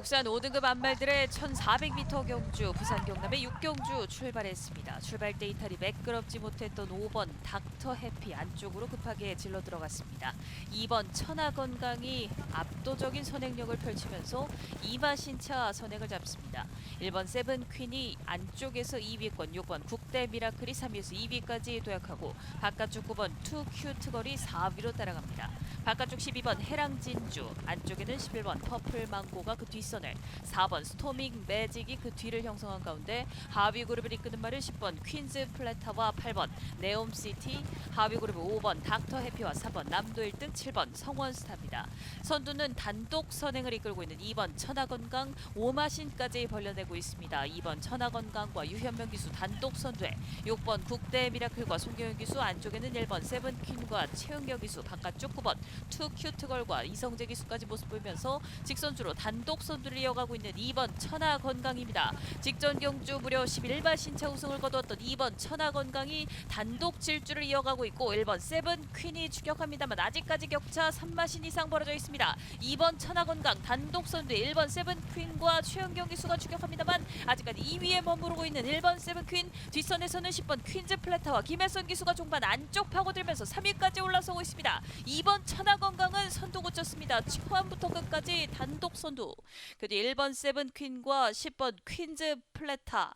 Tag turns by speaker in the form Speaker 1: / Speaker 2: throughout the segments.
Speaker 1: 국산 5등급 안말들의 1400m 경주 부산 경남의 6경주 출발했습니다. 출발 때 이탈이 매끄럽지 못했던 5번 닥터 해피 안쪽으로 급하게 질러 들어갔습니다. 2번 천하 건강이 압도적인 선행력을 펼치면서 이마신차 선행을 잡습니다. 1번 세븐 퀸이 안쪽에서 2위권, 6번 국대 미라클이 3위에서 2위까지 도약하고 바깥쪽 9번 투 큐트 거리 4위로 따라갑니다. 바깥쪽 12번 해랑진주, 안쪽에는 11번 퍼플 망고가 그 뒷 선을, 4번 스토밍 매직이 그 뒤를 형성한 가운데 하위 그룹을 이끄는 말은 10번 퀸즈 플래타와 8번 네옴시티, 하위 그룹 5번 닥터 해피와 4번 남도 1등 7번 성원스타입니다. 선두는 단독 선행을 이끌고 있는 2번 천하건강 오마신까지 벌려내고 있습니다. 2번 천하건강과 유현명 기수 단독 선두에 6번 국대 미라클과 송경현 기수 안쪽에는 1번 세븐퀸과 최은경 기수 바깥쪽 9번 투 큐트걸과 이성재 기수까지 모습 보이면서 직선주로 단독 선 두를 이어가고 있는 2번 천하건강입니다. 직전 경주 무려 11발 신차 우승을 거두었던 2번 천하건강이 단독 질주를 이어가고 있고 1번 세븐퀸이 추격합니다만 아직까지 격차 3마신 이상 벌어져 있습니다. 2번 천하건강 단독 선두에 1번 세븐퀸과 최은경 기수가 추격합니다만 아직까지 2위에 머무르고 있는 1번 세븐퀸 뒷선에서는 10번 퀸즈 플래타와 김혜선 기수가 종반 안쪽 파고들면서 3위까지 올라서고 있습니다. 2번 천하건강은 선두 고쳤습니다. 초반부터 끝까지 단독 선두. 그 뒤 1번 세븐퀸과 10번 퀸즈 플래타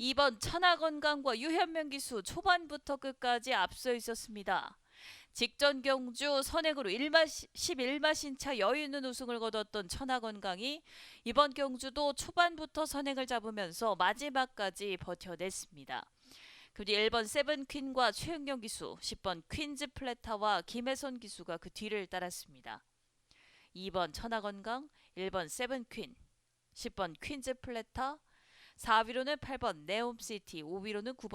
Speaker 1: 2번 천하건강과 유현명 기수 초반부터 끝까지 앞서 있었습니다. 직전 경주 선행으로 1마 11마 신 차 여유 있는 우승을 거뒀던 천하건강이 이번 경주도 초반부터 선행을 잡으면서 마지막까지 버텨냈습니다. 그뒤 1번 세븐퀸과 최은경 기수, 10번 퀸즈 플래타와 김혜선 기수가 그 뒤를 따랐습니다. 2번 천하건강, 1번 세븐퀸, 10번 퀸즈 플래타, 4위로는 8번 네옴시티, 5위로는 9번